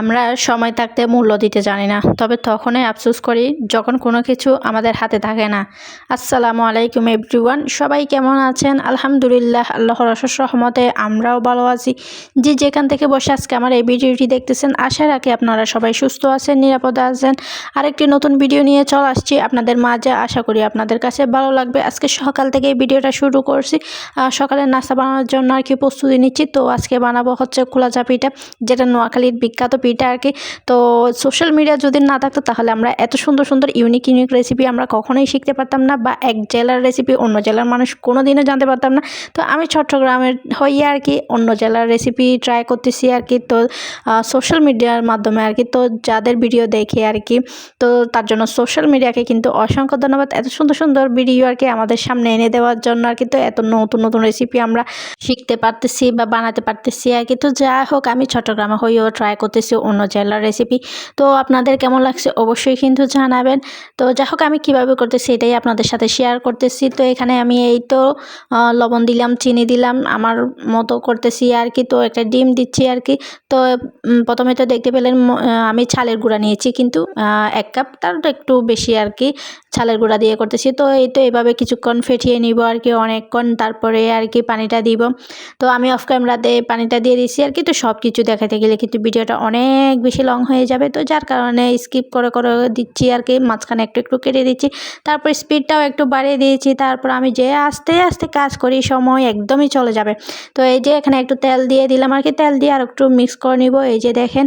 আমরা সময় থাকতে মূল্য দিতে জানি না। তবে তখনই আফসোস করি যখন কোনো কিছু আমাদের হাতে থাকে না। আসসালামু আলাইকুম এভরিওয়ান, সবাই কেমন আছেন? আলহামদুলিল্লাহ, আল্লাহর অশেষ রহমতে আমরাও ভালো আছি। যে যেখান থেকে বসে আজকে আমার এই ভিডিওটি দেখতেছেন, আশা রাখি আপনারা সবাই সুস্থ আছেন, নিরাপদে আছেন। আরেকটি নতুন ভিডিও নিয়ে চল আসছি আপনাদের মাঝে। আশা করি আপনাদের কাছে ভালো লাগবে। আজকে সকাল থেকে এই ভিডিওটা শুরু করছি। সকালে নাস্তা বানানোর জন্য আর কি প্রস্তুতি নিচ্ছি। তো আজকে বানাবো হচ্ছে খোলা চাপিটা যেটা নোয়াখালীর বিখ্যাত পিঠা আর কি। তো সোশ্যাল মিডিয়া যদি না থাকতো তাহলে আমরা এত সুন্দর সুন্দর ইউনিক ইউনিক রেসিপি আমরা কখনোই শিখতে পারতাম না বা এক জেলার রেসিপি অন্য জেলার মানুষ কোনো দিনও জানতে পারতাম না। তো আমি চট্টগ্রামের হইয়ে আর কি অন্য জেলার রেসিপি ট্রাই করতেছি আর কি। তো সোশ্যাল মিডিয়ার মাধ্যমে আর কি। তো যাদের ভিডিও দেখে আর কি, তো তার জন্য সোশ্যাল মিডিয়াকে কিন্তু অসংখ্য ধন্যবাদ। এত সুন্দর সুন্দর ভিডিও আর কি আমাদের সামনে এনে দেওয়ার জন্য আর কি। তো এত নতুন নতুন রেসিপি আমরা শিখতে পারতেছি বা বানাতে পারতেছি আর কি। তো যা হোক, আমি চট্টগ্রামে হয়েও ট্রাই করতেছি। অন্য জেলার রেসিপি তো আপনাদের কেমন লাগছে অবশ্যই কিন্তু জানাবেন। তো যা হোক, আমি কীভাবে করতেছি এটাই আপনাদের সাথে শেয়ার করতেছি। তো এখানে আমি এই তো লবণ দিলাম, চিনি দিলাম, আমার মতো করতেছি আর কি। তো একটা ডিম দিচ্ছি আর কি। তো প্রথমে তো দেখতে পেলেন আমি ছালের গুঁড়া নিয়েছি কিন্তু এক কাপ, তার একটু বেশি আর কি, ছালের গুঁড়া দিয়ে করতেছি। তো এই তো এভাবে কিছুক্ষণ ফেটিয়ে নিব আর কি, অনেকক্ষণ তারপরে আর কি পানিটা দিব। তো আমি অফ ক্যামেরাতে পানিটা দিয়ে দিচ্ছি আর কি। তো সব কিছু দেখাতে গেলে কিন্তু ভিডিওটা অনেক বেশি লং হয়ে যাবে। তো যার কারণে স্কিপ করে করে দিচ্ছি আর কি। মাঝখানে একটু একটু কেটে দিচ্ছি। তারপর স্পিডটাও একটু বাড়িয়ে দিয়েছি। তারপর আমি যে আস্তে আস্তে কাজ করি, সময় একদমই চলে যাবে। তো এই যে এখানে একটু তেল দিয়ে দিলাম আর কি। তেল দিয়ে আর একটু মিক্স করে নিব। এই যে দেখেন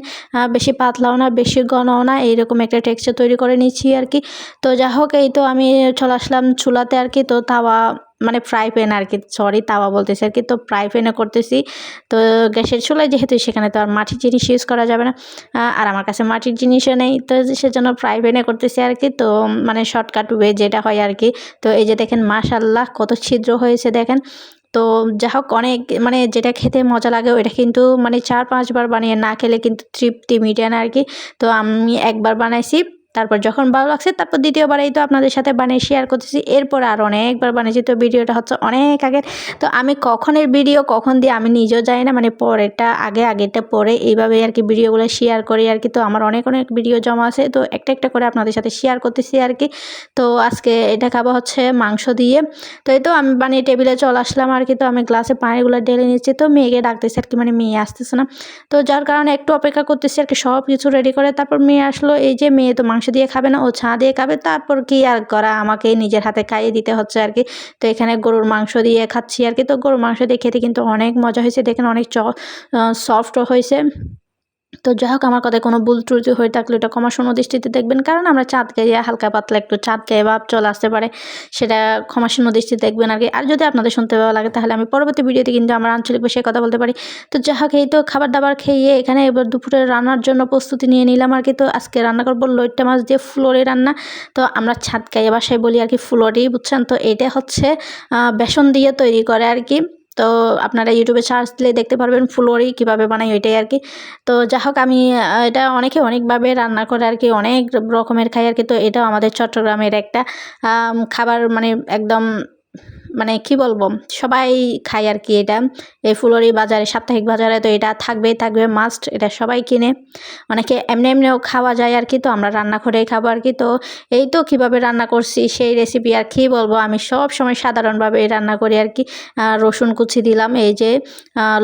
বেশি পাতলাও না, বেশি ঘনও না, এইরকম একটা টেক্সচার তৈরি করে নিচ্ছি আর কি। তো যা হোক এই তো আমি চলে আসলাম চুলাতে আর কি। তো তাওয়া মানে ফ্রাই প্যান আর কি সরি তাওয়া বলতেছি আর কি তো ফ্রাই প্যানে করতেছি। তো গ্যাসের চুলায় যেহেতু সেখানে তো আর মাটির জিনিস ইউজ করা যাবে না। আর আমার কাছে মাটির জিনিসও নেই। তো সেজন্য ফ্রাই প্যানে করতেছি আর কি তো মানে শর্টকাট ওয়ে যেটা হয় আর কি তো এই যে দেখেন মাশাল্লাহ কত ছিদ্র হয়েছে দেখেন। তো যা হোক, অনেক মানে যেটা খেতে মজা লাগে, ওইটা কিন্তু মানে চার পাঁচবার বানিয়ে না খেলে কিন্তু তৃপ্তি মিটে না আর কি তো আমি একবার বানাইছি। তারপর যখন ভালো লাগছে, তারপর দ্বিতীয়বার এই তো আপনাদের সাথে বানিয়ে শেয়ার করতেছি। এরপর আর অনেকবার বানিয়েছি, তো ভিডিওটা হচ্ছে অনেক আগের তো আমি কখনের ভিডিও কখন দিয়ে আমি নিজেও যাই না মানে পরেরটা, আগে, আগেরটা পরে এইভাবে আর কি ভিডিওগুলো শেয়ার করি আর কি। তো আমার অনেক অনেক ভিডিও জমা আছে, তো একটা একটা করে আপনাদের সাথে শেয়ার করতেছি আর কি। তো আজকে এটা খাব হচ্ছে মাংস দিয়ে। তো এই তো আমি বানিয়ে টেবিলে চলে আসলাম আর কি, তো আমি গ্লাসে পানিগুলো ঢেলে নিচ্ছি। তো মেয়েকে ডাকতেছি আর কি মানে মেয়ে আসতেছে না। তো যার কারণে একটু অপেক্ষা করতেছি আর কি সব কিছু রেডি করে। তারপর মেয়ে আসলো, এই যে মেয়ে তো মাংস দিয়ে খাবে না, ও ছাঁ দিয়ে খাবে, তারপর কি আর করা? আমাকে নিজের হাতে খাইয়ে দিতে হচ্ছে আর কি। তো এখানে গরুর মাংস দিয়ে খাচ্ছি আর কি। তো গরুর মাংস দিয়ে খেতে কিন্তু অনেক মজা হয়েছে। দেখেন অনেক চ সফট হয়েছে। তো যাই হোক আমার কথায় কোনো ভুল ত্রুটি হয়ে থাকলে ওটা ক্ষমাসূন্য দৃষ্টিতে দেখবেন। কারণ আমরা চাঁদ গাইয়া হালকা পাতলা একটু চাঁদ গায়ে ভাব চলে আসতে পারে, সেটা ক্ষমা শূন্য দৃষ্টিতে দেখবেন আর কি। আর যদি আপনাদের শুনতে ভালো লাগে, তাহলে আমি পরবর্তী ভিডিওতে কিন্তু আমার আঞ্চলিক ভাষায় কথা বলতে পারি। তো যাই হোক এই তো খাবার দাবার খেয়ে এখানে এবার দুপুরে রান্নার জন্য প্রস্তুতি নিয়ে নিলাম আর কি। তো আজকে রান্না করব লইট্টা মাছ দিয়ে ফুলরি রান্না। তো আমরা ছাদ গায়ে বাসায় বলি আর কি ফুলরি বুঝছেন? তো এটা হচ্ছে বেসন দিয়ে তৈরি করে আর কি। তো আপনারা ইউটিউবে সার্চ দিলে দেখতে পারবেন ফুলওয়ারি কীভাবে বানাই ওইটাই আর কি তো যা হোক আমি এটা অনেকে অনেকভাবে রান্না করে আর কি অনেক রকমের খাই আর কি তো এটাও আমাদের চট্টগ্রামের একটা খাবার মানে একদম মানে কি বলব? সবাই খায় আর কি এটা। এই ফুলরি বাজারে, সাপ্তাহিক বাজারে তো এটা থাকবেই, থাকবে মাস্ট এটা সবাই কিনে। অনেকে এমনি এমনিও খাওয়া যায় আর কি তো আমরা রান্না করেই খাব আর কি তো এই তো কীভাবে রান্না করছি, সেই রেসিপি আর কি বলব? আমি সব সময় সাধারণভাবে রান্না করি আর কি রসুন কুচি দিলাম, এই যে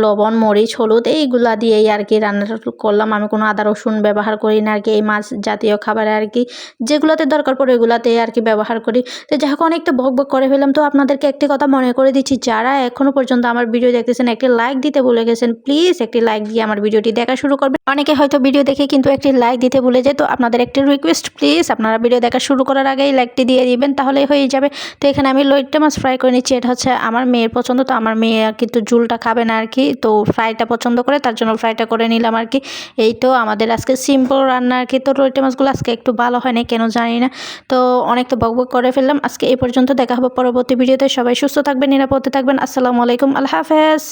লবণ, মরিচ, হলুদ, এইগুলা দিয়েই আর কি রান্না করলাম। আমি কোনো আদা, রসুন ব্যবহার করি না আর কি এই মাছ জাতীয় খাবারে আর কি যেগুলোতে দরকার পড়ে ওগুলাতে আর কি ব্যবহার করি। তো যাই হোক অনেকটা বক বক করে ফেললাম, তো আপনাদেরকে একটি কথা মনে করে দিচ্ছি, যারা এখনও পর্যন্ত আমার ভিডিও দেখতেছেন, একটি লাইক দিতে ভুলে গেছেন প্লিজ একটি লাইক দিয়ে আমার ভিডিওটি দেখা শুরু করবেন। অনেকে হয়তো ভিডিও দেখে কিন্তু একটি লাইক দিতে ভুলে যায়, তো আপনাদের একটি রিকোয়েস্ট প্লিজ আপনারা ভিডিও দেখা শুরু করার আগেই লাইকটি দিয়ে দিবেন তাহলে হয়ে যাবে। তো এখানে আমি লইট্টা মাছ ফ্রাই করে নিচ্ছি, এটা হচ্ছে আমার মেয়ের পছন্দ, তো আমার মেয়ে কিন্তু ঝুলটা খাবে না আর কি তো ফ্রাইটা পছন্দ করে, তার জন্য ফ্রাইটা করে নিলাম আর কি এই তো আমাদের আজকে সিম্পল রান্না আর কি তো লইট্টা মাছগুলো আজকে একটু ভালো হয় না কেন জানি না। তো অনেক তো বক বক করে ফেললাম, আজকে এই পর্যন্ত দেখা হবে পরবর্তী ভিডিওতে সবাই সুস্থ থাকবেন নিরাপদে থাকবেন। আসসালামু আলাইকুম আল্লাহ হাফেজ।